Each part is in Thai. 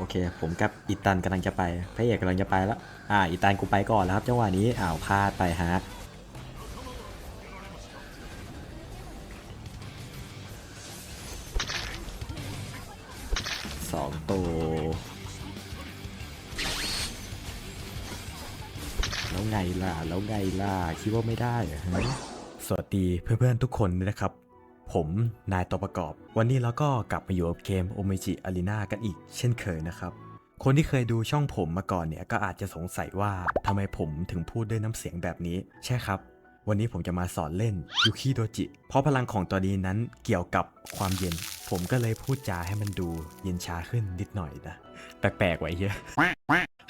โอเค ผมกับอีตันกำลังจะไปพระเอกกำลังจะไปแล้ว อ่าอีตันกูไปก่อนแล้วครับจังหวะนี้อ้าวพลาดไปฮะสองตัวแล้วไงล่ะ แล้วไงล่ะ คิดว่าไม่ได้ฮะสวัสดีเพื่อนๆทุกคนด้วยนะครับ ผมนายตัวประกอบ วันนี้เราก็กลับมาอยู่กับเกมโอเมจิอารีนากันอีกเช่นเคยนะครับ คนที่เคยดูช่องผมมาก่อนเนี่ยก็อาจจะสงสัยว่าทำไมผมถึงพูดด้วยน้ำเสียงแบบนี้ ใช่ครับ วันนี้ผมจะมาสอนเล่นยูคิโดจิ เพราะพลังของตัวนี้นั้นเกี่ยวกับความเย็น ผมก็เลยพูดจาให้มันดูเย็นชาขึ้นนิดหน่อยนะ แปลกๆไว้เยอะ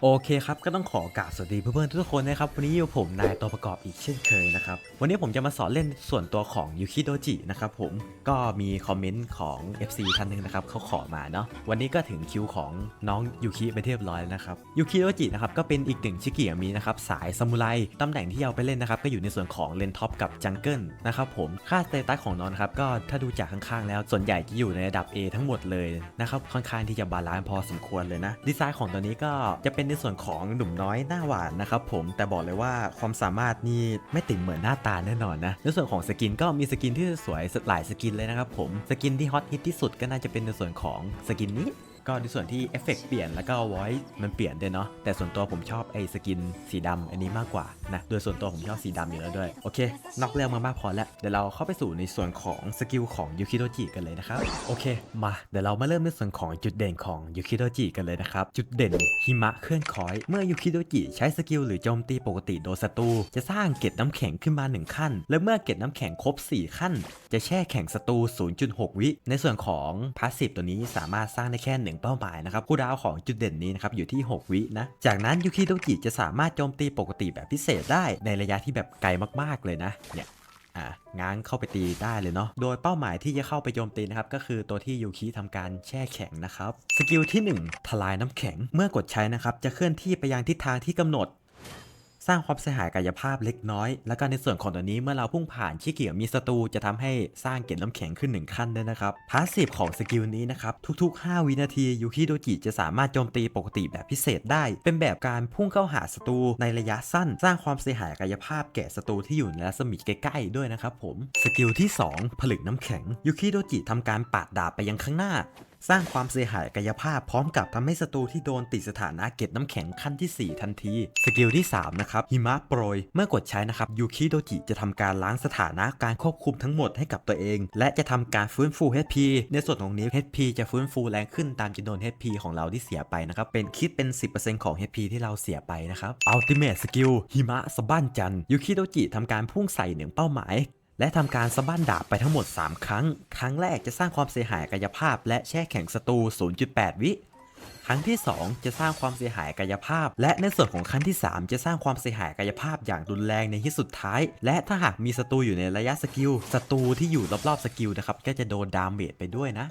โอเคครับก็ต้องขอกราบสวัสดีเพื่อนๆทุกคนนะครับวันนี้อยู่ผมนายตัวประกอบอีกเช่นเคยนะครับวันนี้ผมจะมาสอนเล่นส่วนตัวของยูคิโดจินะครับผมก็มีคอมเมนต์ของ FC ท่านหนึ่งนะครับเขาขอมาเนาะวันนี้ก็ถึงคิวของน้องยูคิไปเรียบร้อยแล้วนะครับยูคิโดจินะครับก็เป็นอีกหนึ่งชิกิอามีนะครับสายซามูไรตำแหน่งที่เอาไปเล่นนะครับก็อยู่ในส่วนของเลนท็อปกับจังเกิลนะครับผมค่าสเตตัสของน้องนะครับก็ถ้าดูจากข้างๆ แล้วส่วนใหญ่จะอยู่ในระดับ A ทั้งหมดเลยนะครับค่อนข้างที่จะบาลานซ์พอสมควรเลยนะดีไซน์ของตัวนี้ก็จะเป็นในส่วนของหนุ่มน้อยหน้าหวานนะครับผมแต่บอกเลยว่าความสามารถนี่ไม่ติ่งเหมือนหน้าตาแน่นอนนะในส่วนของสกินก็มีสกินที่สวยหลายสกินเลยนะครับผมสกินที่ฮอตฮิตที่สุดก็น่าจะเป็นในส่วนของสกินนี้ ก็ในส่วนที่เอฟเฟกต์เปลี่ยนแล้วก็ voice มันเปลี่ยนด้วยเนาะแต่ส่วนตัวผมชอบไอ้สกินสีดำอันนี้มากกว่านะโดยส่วนตัวผมชอบสีดำอยู่แล้วด้วยโอเคนอกเรื่องมามากพอแล้วเดี๋ยวเราเข้าไปสู่ในส่วนของสกิลของยูคิโดจิกันเลยนะครับโอเค มาเดี๋ยวเรามาเริ่มในส่วนของจุดเด่นของยูคิโดจิกันเลยนะครับจุดเด่นหิมะเคลื่อนคอย เมื่อยูคิโดจิใช้สกิลหรือโจมตีปกติโดนศัตรูจะสร้างเกล็ดน้ำแข็งขึ้นมา 1 ขั้น และเมื่อเกล็ดน้ำแข็งครบ 4 ขั้น จะแช่แข็งศัตรู0.6 วิ ในส่วนของพาสซีฟตัวนี้สามารถสร้างได้แค่1เป้าหมายนะครับคูดาวของจุดเด่นนี้นะครับอยู่ที่ 6 วินะ จากนั้นยูคิโดจิจะสามารถโจมตีปกติแบบพิเศษได้ในระยะที่แบบไกลมากๆเลยนะเนี่ยอะง้างเข้าไปตีได้เลยเนาะ โดยเป้าหมายที่จะเข้าไปโจมตีนะครับ ก็คือตัวที่ยูคิทำการแช่แข็งนะครับ สกิลที่ 1 ทลายน้ำแข็ง เมื่อกดใช้นะครับ จะเคลื่อนที่ไปยังทิศทางที่กำหนด ร้างความเสียหายกายภาพเล็กน้อย แล้วก็ในส่วนของตัวนี้เมื่อเราพุ่งผ่านชิเกียวมีศัตรูจะทำให้สร้างเกล็ดน้ำแข็งขึ้น1ขั้นด้วยนะครับพาสซีฟของสกิลนี้นะครับทุก ๆ 5 วินาทียูคิโดจิจะสามารถโจมตีปกติแบบพิเศษได้ เป็นแบบการพุ่งเข้าหาศัตรูในระยะสั้น สร้างความเสียหายกายภาพแก่ศัตรูที่อยู่ในรัศมีใกล้ๆด้วยนะครับผมสกิลที่ 2 ผลึกน้ำแข็งยูคิโดจิทำการปาดดาบไปยังข้างหน้า สร้างความเสียหายกายภาพพร้อมกับทำให้ศัตรูที่โดนติดสถานะเกล็ดน้ำแข็งขั้นที่ 4 ทันที สกิลที่ 3 นะครับหิมะโปรย เมื่อกดใช้นะครับยูคิโดจิจะทำการล้างสถานะการควบคุมทั้งหมดให้กับตัวเอง และจะทำการฟื้นฟู HP ในส่วนของนี้ HP จะฟื้นฟูแรงขึ้นตามจำนวน HP ของเราที่เสียไปนะครับเป็นคิดเป็น 10%ของ HP ที่เราเสียไปนะครับ Ultimate Skill หิมะสะบั้นจันยูคิโดจิทำการพุ่งใส่หนึ่งเป้าหมาย และทำการสะบั้นดาบไปทั้งหมด 3 ครั้ง ครั้งแรกจะสร้างความเสียหายกายภาพ และแช่แข็งศัตรู 0.8 วิ ครั้งที่ 2 จะสร้างความเสียหายกายภาพ และในส่วนของครั้งที่ 3 จะสร้างความเสียหายกายภาพอย่างรุนแรงในที่สุดท้าย และถ้าหากมีศัตรูอยู่ในระยะสกิลศัตรูที่อยู่รอบๆสกิลนะครับก็จะโดนดาเมจไปด้วยนะ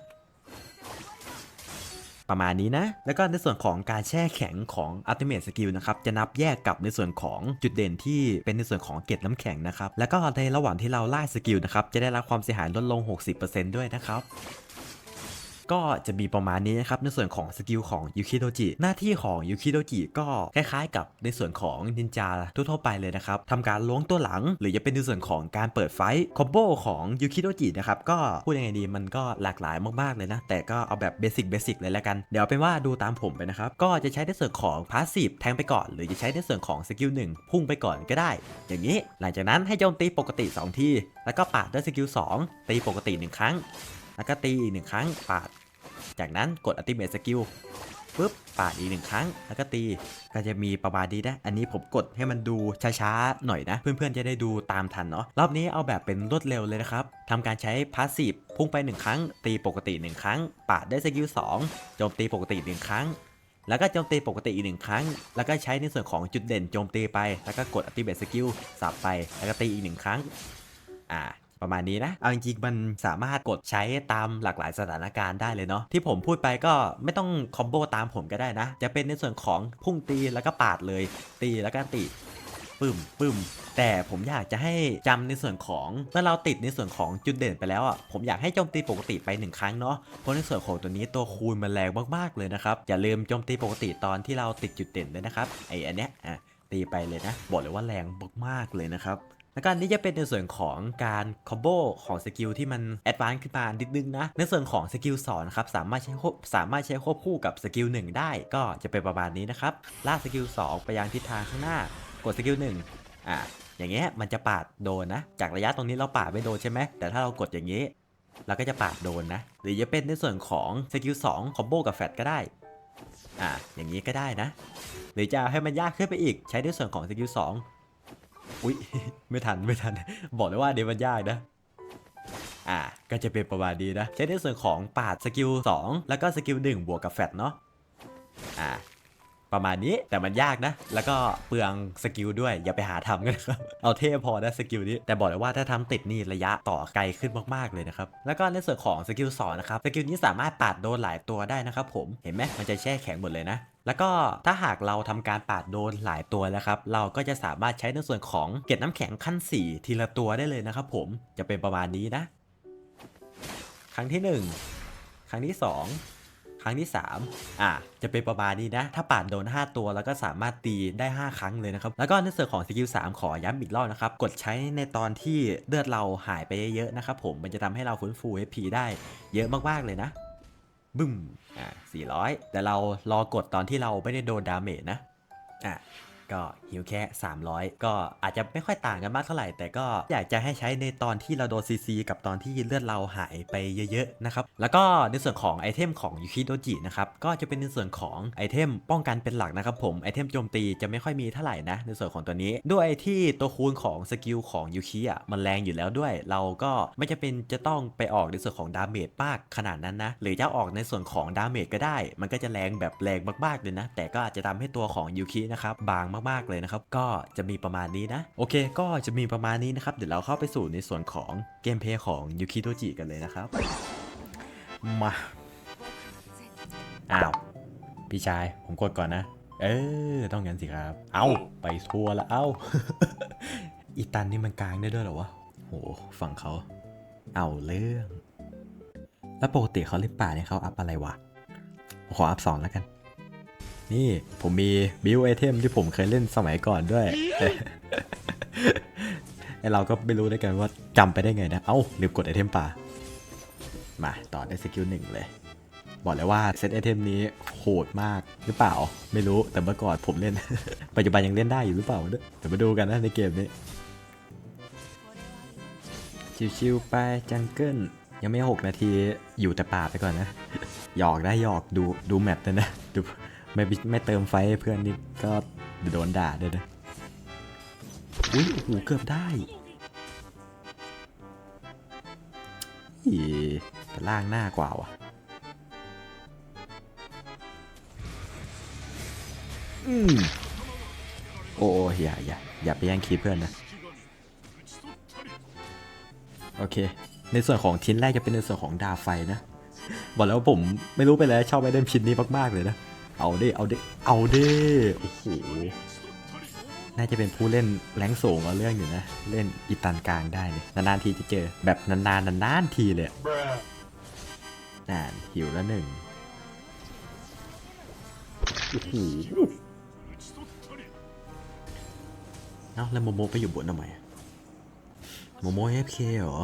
ประมาณนี้นะ แล้วก็ในส่วนของการแช่แข็งของ Ultimate Skill นะครับ จะนับแยกกับในส่วนของจุดเด่นที่เป็นในส่วนของเกล็ดน้ำแข็งนะครับ แล้วก็ในระหว่างที่เราไล่สกิลนะครับ จะได้รับความเสียหายลดลง 60%ด้วยนะครับ ก็จะมีประมาณนี้นะครับในส่วนของสกิลของยูคิโดจิหน้าที่ของยูคิโดจิก็คล้ายๆ กับในส่วนของนินจาทั่วๆไปเลยนะครับทำการล้วงตัวหลัง หรือจะเป็นในส่วนของการเปิดไฟคอมโบของยูคิโดจินะครับก็พูดยังไงดีมันก็หลากหลายมากๆเลยนะ แต่ก็เอาแบบเบสิกเบสิกเลยแล้วกัน เดี๋ยวเป็นว่าดูตามผมไปนะครับ ก็จะใช้ในส่วนของพาสซีฟแทงไปก่อน หรือจะใช้ในส่วนของสกิลหนึ่งพุ่งไปก่อนก็ได้ อย่างนี้ หลังจากนั้นให้โจมตีปกติ 2 ที แล้วก็ปาดด้วยสกิล2ตีปกติ 1 ครั้ง แล้วก็ตีอีกหนึ่งครั้งปาด จากนั้นกดอัติเม e สกิลปุ๊บปาดอีกหนึ่งครั้ง แล้วก็ตี ก็จะมีประมาณนี้นะ อันนี้ผมกดให้มันดูช้าๆหน่อยนะ เพื่อนๆจะได้ดูตามทันเนาะ รอบนี้เอาแบบเป็นรวดเร็วเลยนะครับทำการใช้พาสซีฟพุ่งไป 1 ครั้ง ตีปกติ 1 ครั้ง ปาดได้สกิล2โจมตีปกติ 1 ครั้ง แล้วก็โจมตีปกติอีกหนึ่งครั้ง แล้วก็ใช้ในส่วนของจุดเด่นโจมตีไป แล้วก็กดอัติเม e สกิลสับไป แล้วก็ตีอีกหนึ่งครั้ง อ่า ประมาณนี้นะ เอาจริงๆมันสามารถกดใช้ตามหลากหลายสถานการณ์ได้เลยเนาะ ที่ผมพูดไปก็ไม่ต้องคอมโบตามผมก็ได้นะ จะเป็นในส่วนของพุ่งตีแล้วก็ปาดเลย ตีแล้วก็ตีปึ้มปึ้มแต่ผมอยากจะให้จำในส่วนของเมื่อเราติดในส่วนของจุดเด่นไปแล้วอะผมอยากให้โจมตีปกติไปหนึ่งครั้งเนาะเพราะในส่วนของตัวนี้ตัวคูณมันแรงมากๆเลยนะครับอย่าลืมโจมตีปกติตอนที่เราติดจุดเด่นด้วยนะครับไออันเนี้ยอะตีไปเลยนะบอกเลยว่าแรงมากๆเลยนะครับ แล้วก็อันนี้จะเป็นในส่วนของการคอมโบของสกิลที่มันแอดวานซ์ขึ้นมานิดนึงนะ ในส่วนของสกิล2นครับสามารถใช้ควบสามารถใช้ควบคู่กับสกิล1ได้ ก็จะเป็นประมาณนี้นะครับลากสกิล2ไปยังทิศทางข้างหน้ากดสกิล1อะอย่างเงี้ยมันจะปาดโดนนะ จากระยะตรงนี้เราปาดไม่โดนใช่ไหมแต่ถ้าเรากดอย่างนี้เราก็จะปาดโดนนะ หรือจะเป็นในส่วนของสกิล2คอมโบกับแฟตก็ได้อะอย่างนี้ก็ได้นะ หรือจะให้มันยากขึ้นไปอีกใช้ในส่วนของสกิล2อุ๊ อุ้ยไม่ทันไม่ทัน บอกเลยว่าเดวมันยากนะอ่าก็จะเป็นประมาณนี้นะใช้ในส่วนของปาดสกิล2แล้วก็สกิล1บวกกับแฟตเนาะอ่า ประมาณนี้แต่มันยากนะ แล้วก็เปลืองสกิลด้วยอย่าไปหาทำกันนะครับ เอาเท่พอนะสกิลนี้ แต่บอกเลยว่าถ้าทำติดนี่ระยะต่อไกลขึ้นมากๆเลยนะครับ แล้วก็ในส่วนของสกิล2นะครับสกิลนี้สามารถปาดโดนหลายตัวได้นะครับผมเห็นไหมมันจะแช่แข็งหมดเลยนะแล้วก็ถ้าหากเราทำการปาดโดนหลายตัวแล้วครับ เราก็จะสามารถใช้ในส่วนของเกล็ดน้ำแข็งขั้น 4 ทีละตัวได้เลยนะครับผมจะเป็นประมาณนี้นะ ครั้งที่ 1 ครั้งที่ 2 ครั้งที่3อะจะเป็นประมาณนี้นะ ถ้าปาดโดน 5 ตัวแล้วก็สามารถตีได้ 5 ครั้งเลยนะครับ แล้วก็ในส่วนของสกิล3ขอย้ำอีกรอบนะครับ กดใช้ในตอนที่เลือดเราหายไปเยอะๆนะครับผมมันจะทำให้เราฟื้นฟู HP ได้เยอะมากๆเลยนะ บึ้มอะ400 แต่เรารอกดตอนที่เราไม่ได้โดนดาเมจนะอะ ก็ฮิวแค่ 300 ก็อาจจะไม่ค่อยต่างกันมากเท่าไหร่ แต่ก็อยากจะให้ใช้ในตอนที่เราโดนซีซีกับตอนที่เลือดเราหายไปเยอะๆนะครับ แล้วก็ในส่วนของไอเทมของยูคิโดจินะครับ ก็จะเป็นในส่วนของไอเทมป้องกันเป็นหลักนะครับผมไอเทมโจมตีจะไม่ค่อยมีเท่าไหร่นะ ในส่วนของตัวนี้ ด้วยที่ตัวคูณของสกิลของยูคิอะมันแรงอยู่แล้วด้วย เราก็ไม่จะเป็นจะต้องไปออกในส่วนของดาเมจมากขนาดนั้นนะหรือจะออกในส่วนของดาเมจก็ได้ มันก็จะแรงแบบแรงมากๆเลยนะ แต่ก็อาจจะทำให้ตัวของยูคินะครับบางมมากๆเลยนะครับ ก็จะมีประมาณนี้นะ โอเค ก็จะมีประมาณนี้นะครับ เดี๋ยวเราเข้าไปสู่ในส่วนของเกมเพลย์ของยูคิโดจิกันเลยนะครับ มา อ้าว พี่ชาย ผมกดก่อนนะ เออ ต้องงั้นสิครับ เอาไปทัวร์ละเอาอีตันนี่มันกลางได้ด้วยเหรอวะโหฝั่งเขา เอาเรื่อง แล้วปกติเขาเล่นป่าเนี่ยเขาอัพอะไรวะ ขออัพสองแล้วกัน นี่ผมมีบิวไอเทมที่ผมเคยเล่นสมัยก่อนด้วยไอเราก็ไม่รู้ด้วยกันว่าจำไปได้ไงนะ เอ้าลืมกดไอเทมป่า มาต่อได้สกิลหนึ่งเลย บอกเลยว่าเซตไอเทมนี้โหดมากหรือเปล่า ไม่รู้แต่เมื่อก่อนผมเล่น ปัจจุบันยังเล่นได้อยู่หรือเปล่าเนี่ยเดี๋ยวมาดูกันนะในเกมนี้ ชิวๆไปจังเกิลยังไม่ 6 นาทีอยู่แต่ป่าไปก่อนนะ หยอกได้หยอกดูดูแมปเลยนะดู ไม่ไม่เติมไฟให้เพื่อนนี่ก็โดนด่าด้วยนะอุ้ยโอ้โหเกือบได้อีแต่ล่างหน้ากว่าว่ะอืมโอ้โอ้อย่าอย่าอย่าไปแย่งคีเพื่อนนะ โอเค ในส่วนของชิ้นแรกจะเป็นในส่วนของดาไฟนะ บอกแล้ววาผมไม่รู้ไปแล้วชอบไอเดนชิ้นนี้มาก ๆ เลยนะ เอาดิเอาดิเอาดิโอ้โหน่าจะเป็นผู้เล่นแรงสูงเอาเรื่องอยู่นะ เล่นอีตันกลางได้เนี่ยนานๆทีจะเจอแบบนานๆนานๆทีเลยนานหิวแล้วหนึ่งโอ้โหเอ้าแล้วโมโมไปอยู่บนทำไมโมโมเอฟเคเหรอ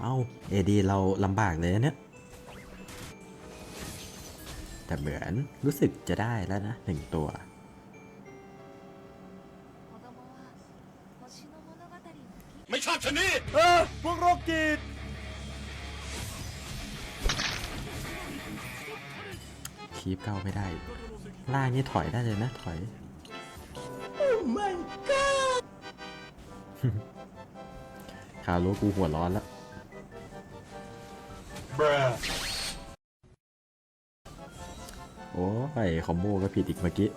เอ้าเอดีเราลำบากเลยนะเนี่ย แต่เหมือนรู้สึกจะได้แล้วนะหนึ่งตัว ไม่ชอบชะนี่เออพวกโรคจิตคีบเข้าไม่ได้ ล่างนี่ถอยได้เลยนะถอยคาโลกูหัวร้อนแล้วโอ้ยคอมโบก็ผิดอีกเมื่อกี้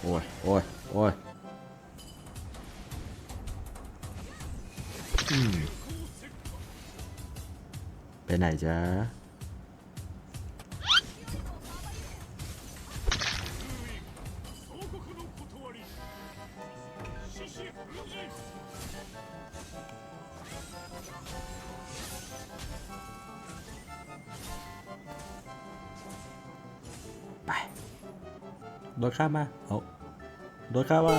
โอ้ย โอ้ย โอ้ยไปไหนจ๊ะ โดนข้ามมาเอาโดนข้ามมา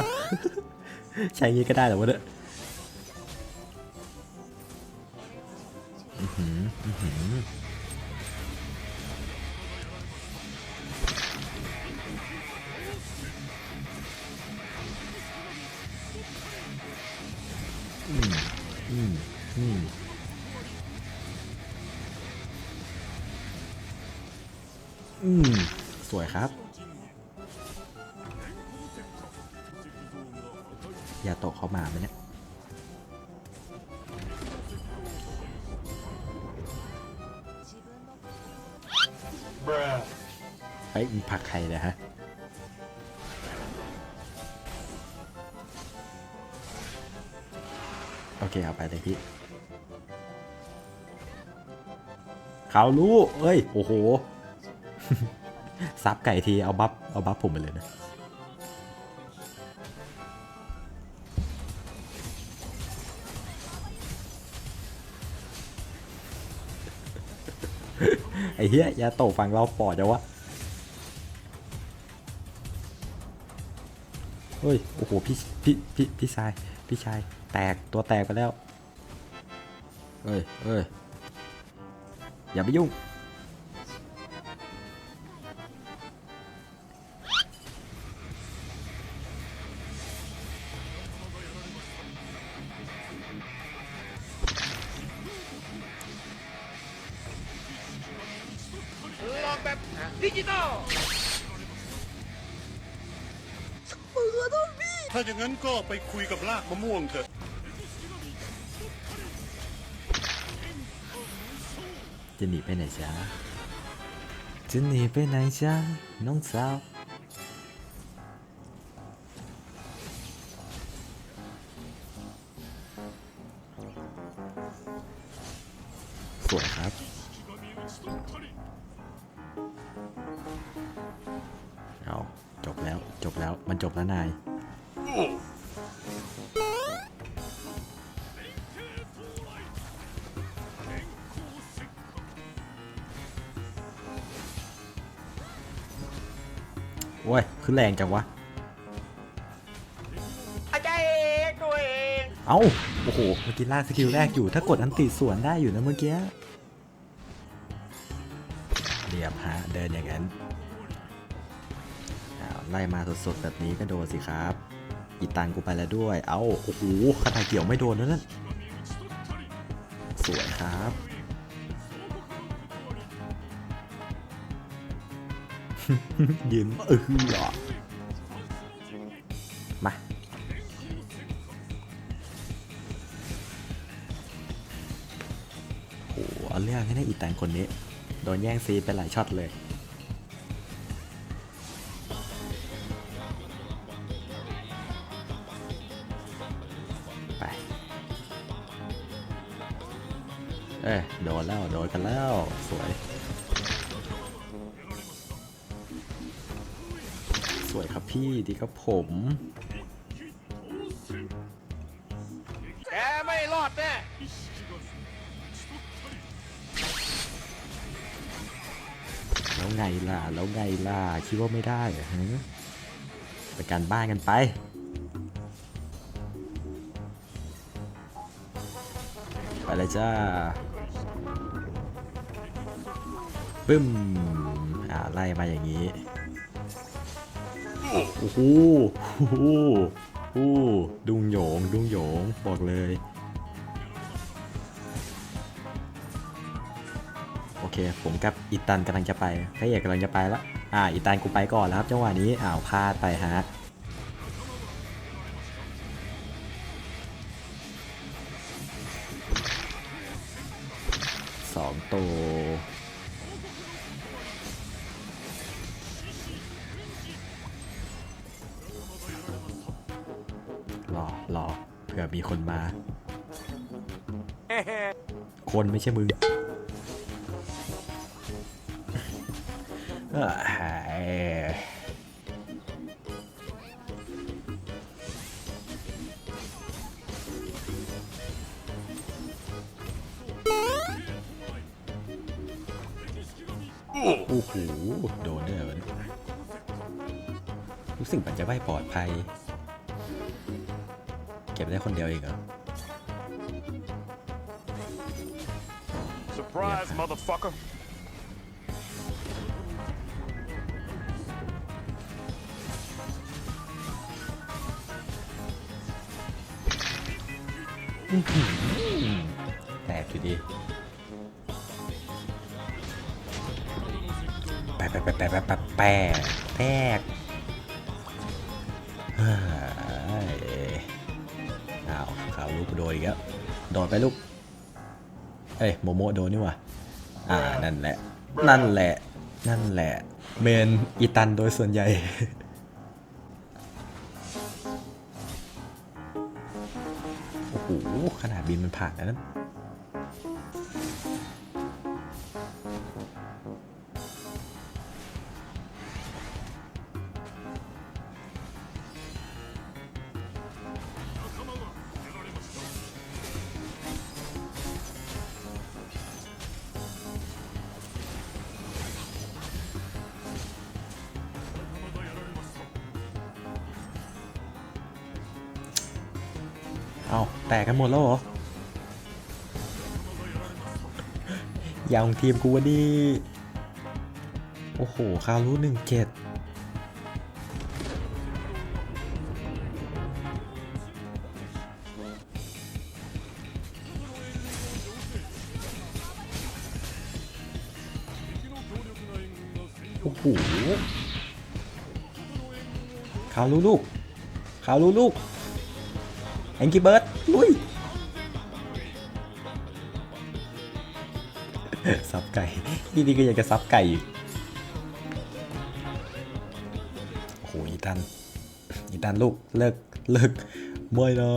ใช้งี้ก็ได้เหรอวะเนี่ย ย่าโตะเขามาไหมเนี่ยเฮ้ยมึงผลักใครเนะฮะโอเคเอาไปเลยพี่เขารู้เอ้ย โอ้โห ซับไก่ที เอาบัฟเอาบัฟผมไปเลยนะ ไอ้เหี้ยยาโตฟังเราปอดจะวะเฮ้ย โอ้โห พี่ พี่ พี่ พี่ชาย พี่ชาย แตก ตัวแตกไปแล้วเอ้ยเอ้ย อย่าไปยุ่ง ถ้าอย่างนั้นก็ไปคุยกับลากมะม่วงเถอะ จะหนีไปไหนจ๊ะจะหนีไปไหนจ๊ะน้องสาว โอ้ยขึ้นแรงจังวะอาจารย์เองตัวเองเอ้าโอ้โหเมื่อกี้ลากสกิลแรกอยู่ถ้ากดอันติสวนได้อยู่นะเมื่อกี้เรียบฮะเดินอย่างนั้นอ้าวไล่มาสดๆแบบนี้ก็โดนสิครับอีตังกูไปแล้วด้วย เอ้าโอ้โหคาถาเกี่ยวไม่โดนแล้วนั่น ยืนเออมา โอ้โหเอาเรื่องให้ได้อีแตงคนนี้ โดนแย่งซีไปหลายช็อตเลย ไป เอ้ยโดนแล้ว โดนกันแล้ว สวย พี่ดีครับผม แกไม่รอดแน่แล้วไงล่ะ แล้วไงล่ะ คิดว่าไม่ได้เหรอฮะไปการบ้านกันไป ไปเลยจ้าปึ้ม อ่า ไล่มาอย่างนี้ โอ้โหโอ้โหโอ้โหดุงโหยงดุงโหยงบอกเลย โอเค ผมกับอีตันกำลังจะไปพระเอกกำลังจะไปแล้วอ่าอีตันกูไปก่อนแล้วครับจังหวะนี้อ้าวพลาดไปฮะสองตัว มีคนมา คนไม่ใช่มึงเอ้ยโอ้โหโดนด้วยเหรอวะเนี่ยรู้สึกมันจะไม่ปลอดภัยเก็บได้คนเดียวเองเหรอ Surprise motherfucker แตกอยู่ดีแปะแปะแปะแปะแปะแปะแปะแตกเฮ้ยอ้าวข่าวลูกโดนอีกแล้วโดนไปลูกเอ้ยโมโมโดนนี่ว่ะอ่านั่นแหละ นั่นแหละ นั่นแหละ เมนอีตันโดยส่วนใหญ่โอ้โหขนาดบินมันผ่านแล้วนั้น เอาแตกกันหมดแล้วเหรอยางทีมกูวะดิโอ้โห คารู้หนึ่งเจ็ดโอ้โหคารู้ลูกคารู้ลูก แองกี้เบิร์ดลุยซับไก่นี่นี่ก็อยากจะซับไก่อีกโอ้โหอีตันอีตันลูก เลิก เลิกไม่นะ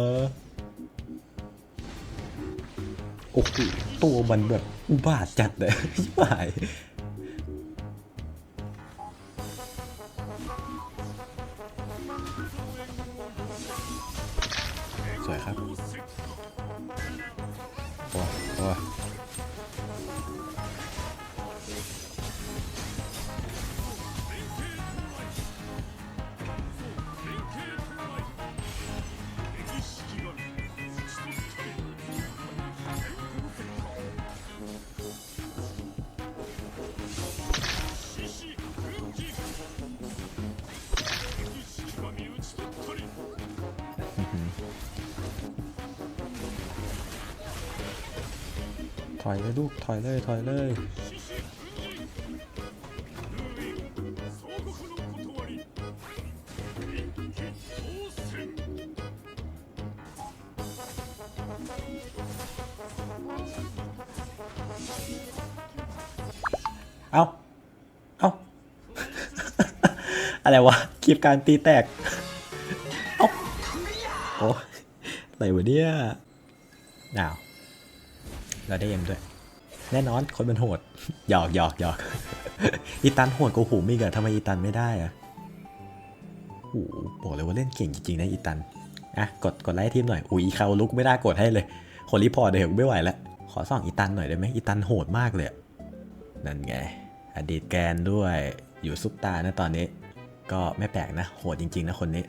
โอ้โหตัวมันแบบอุบาทจัดเลยชิบหาย สวยค อ้โอ้ถอยเลยลูกถอยเลยถอยเลยเอาเอาอะไรวะคลิปการตีแตก เอาโอ้อะไรวะเนี่ยอ้าว เราได้เอ็มด้วย แน่นอนคนมันโหดหยอกหยอกหยอกอีตันโหดกว่าหูมิกอะทำไมอีตันไม่ได้อะโอ้โหบอกเลยว่าเล่นเก่งจริงๆนะอีตันอะกดกดไลค์ทีมหน่อยอุ้ยเขาลุกไม่ได้กดให้เลยคนรีพอร์ตเดี๋ยวไม่ไหวแล้วขอส่องอีตันหน่อยได้ไหมอีตันโหดมากเลยนั่นไง อดีตแกนด้วยอยู่ซุปตานะตอนนี้ ก็ไม่แปลกนะ โหดจริงๆนะคนนี้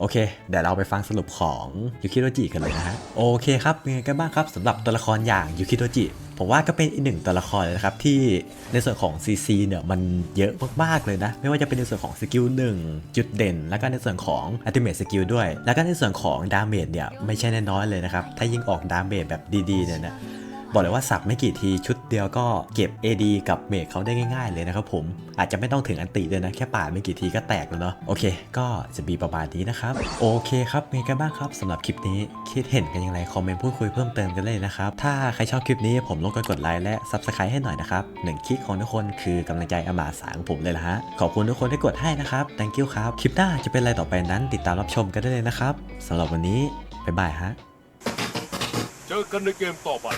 โอเค เดี๋ยวเราไปฟังสรุปของยูคิโรจิกันเลยนะฮะ โอเคครับ เป็นไงกันบ้างครับสำหรับตัวละครอย่างยูคิโรจิ ผมว่าก็เป็นอีกหนึ่งตัวละครเลยนะครับ ที่ในส่วนของ CC เนี่ยมันเยอะมากๆเลยนะ ไม่ว่าจะเป็นในส่วนของสกิล1จุดเด่น แล้วก็ในส่วนของ Ultimate Skill ด้วย แล้วก็ในส่วนของดาเมจเนี่ยไม่ใช่น้อยเลยนะครับ ถ้ายิ่งออกดาเมจแบบดีๆเนี่ยนะ บอกเลยว่าสับไม่กี่ทีชุดเดียวก็เก็บ AD กับเมจเขาได้ง่ายๆเลยนะครับผม อาจจะไม่ต้องถึงอันติเลยนะแค่ปาดไม่กี่ทีก็แตกแล้วเนาะโอเค ก็จะมีประมาณนี้นะครับ โอเคครับเป็นไงกันบ้างครับสำหรับคลิปนี้คิดเห็นกันย่างไรคอมเมนต์พูดคุยเพิ่มเติมกันเลยนะครับถ้าใครชอบคลิปนี้ผมรบกวนกดไลค์และ Subscribe ให้หน่อยนะครับหนึ่งคลิกของทุกคนคือกำลังใจอมาสาของผมเลยละฮะขอบคุณทุกคนที่กดให้นะครับ thank you ครับคลิปหน้าจะเป็นอะไรต่อไปนั้นติดตามรับชมกันได้เลยนะครับสำหรับวันนี้บ๊ายบายฮะเจอกันในเกมต่อไป